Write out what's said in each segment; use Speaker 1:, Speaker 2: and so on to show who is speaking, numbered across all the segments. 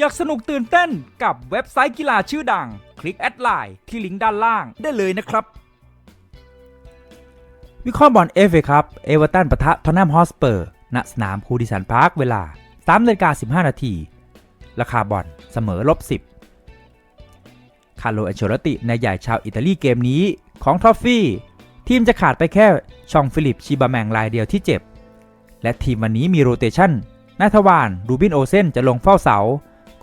Speaker 1: อยากสนุกตื่นเต้นกับเว็บไซต์กีฬาชื่อดัง คลิกแอดไลน์ที่ลิงก์ด้านล่างได้เลยนะครับ วิเคราะห์บอลเอฟเอครับ เอเวอร์ตันปะทะทอนนัมฮอสเปอร์ ณ สนามคูดิสันพาร์คเวลา3นาฬิกา15 นาที ราคาบอลเสมอลบ 10 คาร์โลอันเชลตินายใหญ่ชาวอิตาลีเกมนี้ของทอฟฟี่ ทีมจะขาดไปแค่ชองฟิลิปชิบาแมงรายเดียวที่เจ็บ และทีมวันนี้มีโรเตชันนาทวานรูบินโอเซนจะลงเฝ้าเสา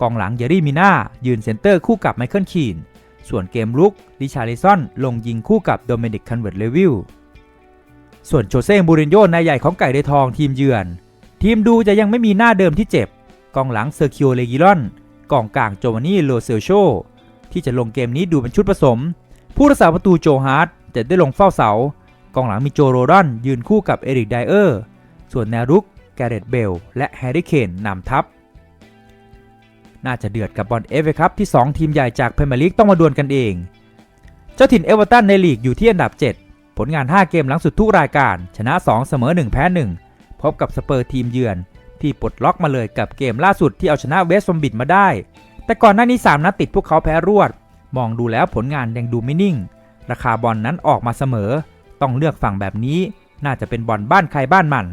Speaker 1: กองหลังเยรี่มิน่ายืนเซนเตอร์คู่กับไมเคิลคีน ส่วนเกมลุกดิชาริซอนลงยิงคู่กับโดเมนิกคันเวิร์ตเลวิลส่วนโจเซ่มูรินโญ่นายใหญ่ของไก่ในทองทีมเยือน ทีมดูจะยังไม่มีหน้าเดิมที่เจ็บ กองหลังเซอร์คิโอเลกิลอนกองกลางโจวานนี่โลเซลโชที่จะลงเกมนี้ดูเป็นชุดผสม ผู้รักษาประตูโจฮาร์ดจะได้ลงเฝ้าเสา กองหลังมีโจโรดอนยืนคู่กับเอริกไดเออร์ ส่วนแนวรุกแกเรตเบลและแฮร์รี่เคนนำทัพ น่าจะเดือดกับบอลเอฟเอครับที่ 2 ทีมใหญ่จากพรีเมียร์ลีกต้องมาดวลกันเอง เจ้าถิ่นเอเวอร์ตันในลีกอยู่ที่อันดับ 7 ผลงาน 5 เกมหลังสุดทุกรายการ ชนะ 2 เสมอ 1 แพ้ 1 พบกับสเปอร์ทีมเยือน ที่ปลดล็อกมาเลยกับเกมล่าสุดที่เอาชนะเวสต์ฟอมบิดมาได้ แต่ก่อนหน้านี้3นัดติดพวกเขาแพ้รวด มองดูแล้วผลงานยังดูไม่นิ่ง ราคาบอลนนั้นออกมาเสมอ ต้องเลือกฝั่งแบบนี้ น่าจะเป็นบอลบ้านใครบ้านมัน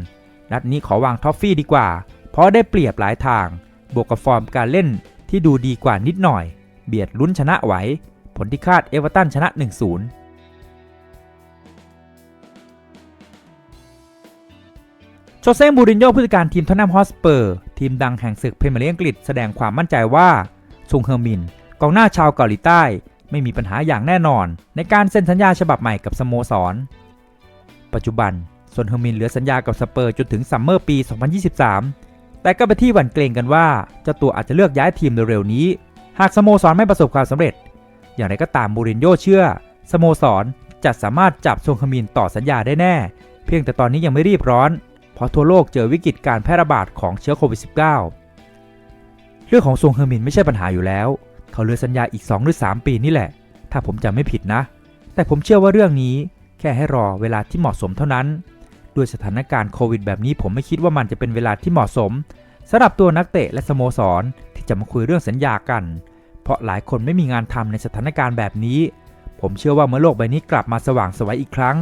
Speaker 1: นัดนี้ขอวางท็อฟฟี่ดีกว่า เพราะได้เปรียบหลายทาง บวกกับฟอร์มการเล่นที่ดูดีกว่านิดหน่อย เบียดลุ้นชนะไหว ผลที่คาดเอเวอร์ตันชนะ 1-0โจเซ่มูรินโญ่ผู้จัดการทีมทอนนัมฮอสเปอร์ ทีมดังแห่งศึกพรีเมียร์ลีกอังกฤษแสดงความมั่นใจว่าซุงเฮอร์มิน กองหน้าชาวเกาหลีใต้ ไม่มีปัญหาอย่างแน่นอน ในการเซ็นสัญญาฉบับใหม่กับสโมสร ปัจจุบันส่วนเฮอร์มินเหลือสัญญากับสเปอร์จนถึงซัมเมอร์ปี 2023 แต่ก็เป็นที่หวั่นเกรงกันว่าเจ้าตัวอาจจะเลือกย้ายทีมเร็วๆนี้ หากสโมสรไม่ประสบความสำเร็จ อย่างไรก็ตามมูรินโญ่เชื่อ สโมสรจะสามารถจับซงเฮอร์มินต่อสัญญาได้แน่ เพียงแต่ตอนนี้ยังไม่รีบร้อน เพราะทั่วโลกเจอวิกฤตการแพร่ระบาดของเชื้อโควิด -19 เรื่องของซงเฮอร์มินไม่ใช่ปัญหาอยู่แล้ว เขาเลือสัญญาอีก 2 หรือ 3 ปีนี่แหละ ถ้าผมจำไม่ผิดนะ แต่ผมเชื่อว่าเรื่องนี้แค่ให้รอเวลาที่เหมาะสมเท่านั้น ด้วยสถานการณ์โควิดแบบนี้ผมไม่คิดว่ามันจะเป็นเวลาที่เหมาะสมสำหรับตัวนักเตะและสโมสรที่จะมาคุยเรื่องสัญญากัน เพราะหลายคนไม่มีงานทำในสถานการณ์แบบนี้ ผมเชื่อว่าเมื่อโลกใบนี้กลับมาสว่างไสวยอีกครั้ง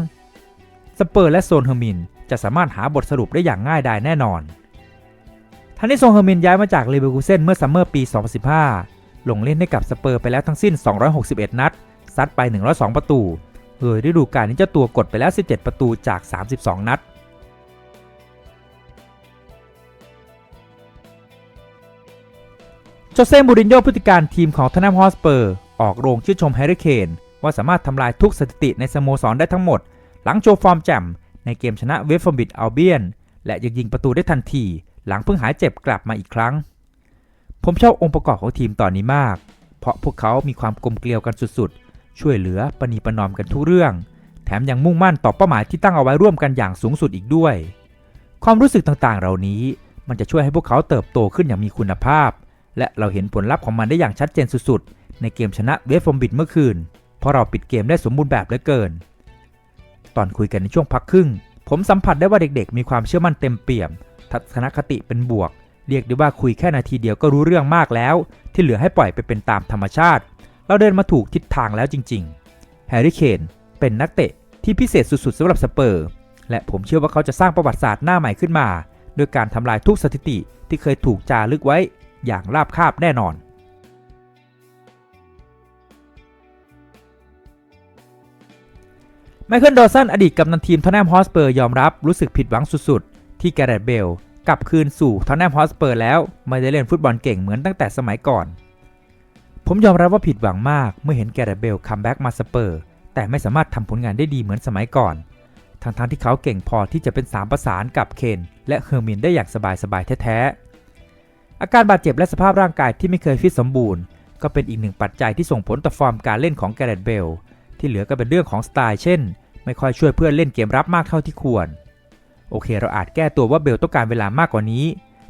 Speaker 1: สเปอร์และโซนเฮอร์มินจะสามารถหาบทสรุปได้อย่างง่ายดายแน่นอนทันนี้โซนเฮอร์มินย้ายมาจากเลเวอร์คูเซนเมื่อซัมเมอร์ปี 2015 ลงเล่นให้กับสเปอร์ไปแล้วทั้งสิ้น 261 นัด ซัดไป 102 ประตู โดยฤดูกาลนี้เจ้าตัวกดไปแล้ว 17 ประตูจาก 32 นัดโจเซ่มูรินโญ่ผู้จัดการทีมของทนามฮอสเปอร์ ออกโรงชื่นชมแฮร์รี่เคนว่าสามารถทำลายทุกสถิติในสโมสรได้ทั้งหมด หลังโชว์ฟอร์มแจ่มในเกมชนะเวฟฟอร์บิดอัลเบียน และยังยิงประตูได้ทันที หลังเพิ่งหายเจ็บกลับมาอีกครั้ง ผมชอบองค์ประกอบของทีมตอนนี้มาก เพราะพวกเขามีความกลมเกลียวกันสุดๆ ช่วยเหลือปณีประนอมกันทุกเรื่อง แถมยังมุ่งมั่นต่อเป้าหมายที่ตั้งเอาไว้ร่วมกันอย่างสูงสุดอีกด้วย ความรู้สึกต่างๆ เหล่านี้มันจะช่วยให้พวกเขาเติบโตขึ้นอย่างมีคุณภาพ และเราเห็นผลลัพธ์ของมันได้อย่างชัดเจนสุดๆ ในเกมชนะเวฟฟอมบิดเมื่อคืน เพราะเราปิดเกมได้สมบูรณ์แบบเหลือเกิน ตอนคุยกันในช่วงพักครึ่ง ผมสัมผัสได้ว่าเด็กๆ มีความเชื่อมั่นเต็มเปี่ยม ทัศนคติเป็นบวก เรียกได้ว่าคุยแค่นาทีเดียวก็รู้เรื่องมากแล้ว ที่เหลือให้ปล่อยไปเป็นตามธรรมชาติ เราเดินมาถูกทิศทางแล้วจริงๆ แฮร์รี่เคนเป็นนักเตะที่พิเศษสุดๆสำหรับสเปอร์ และผมเชื่อว่าเขาจะสร้างประวัติศาสตร์หน้าใหม่ขึ้นมาด้วยการทำลายทุกสถิติที่เคยถูกจารึกไว้อย่างราบคาบแน่นอน ไมเคิลดอสันอดีตกัปตันทีมทอนแนมฮอสเปอร์ยอมรับรู้สึกผิดหวังสุดๆ ที่แกเรตเบลกลับคืนสู่ทอนแนมฮอสเปอร์แล้วไม่ได้เล่นฟุตบอลเก่งเหมือนตั้งแต่สมัยก่อน ผมยอมรับว่าผิดหวังมากเมื่อเห็นแกเรตเบลคัมแบ็กมาสเปอร์ แต่ไม่สามารถทำผลงานได้ดีเหมือนสมัยก่อน ทั้งๆที่เขาเก่งพอที่จะเป็นสามประสานกับเคนและเฮอร์มินได้อย่างสบายๆแท้ๆ อาการบาดเจ็บและสภาพร่างกายที่ไม่เคยฟิตสมบูรณ์ ก็เป็นอีกหนึ่งปัจจัยที่ส่งผลต่อฟอร์มการเล่นของแกเรตเบล ที่เหลือก็เป็นเรื่องของสไตล์เช่น ไม่ค่อยช่วยเพื่อนเล่นเกมรับมากเท่าที่ควร โอเค เราอาจแก้ตัวว่าเบลต้องการเวลามากกว่านี้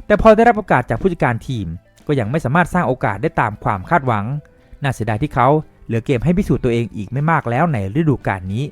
Speaker 1: แต่พอได้รับโอกาสจากผู้จัดการทีม ก็ยังไม่สามารถสร้างโอกาสได้ตามความคาดหวัง น่าเสียดายที่เขาเหลือเกมให้พิสูจน์ตัวเองอีกไม่มากแล้วในฤดูกาลนี้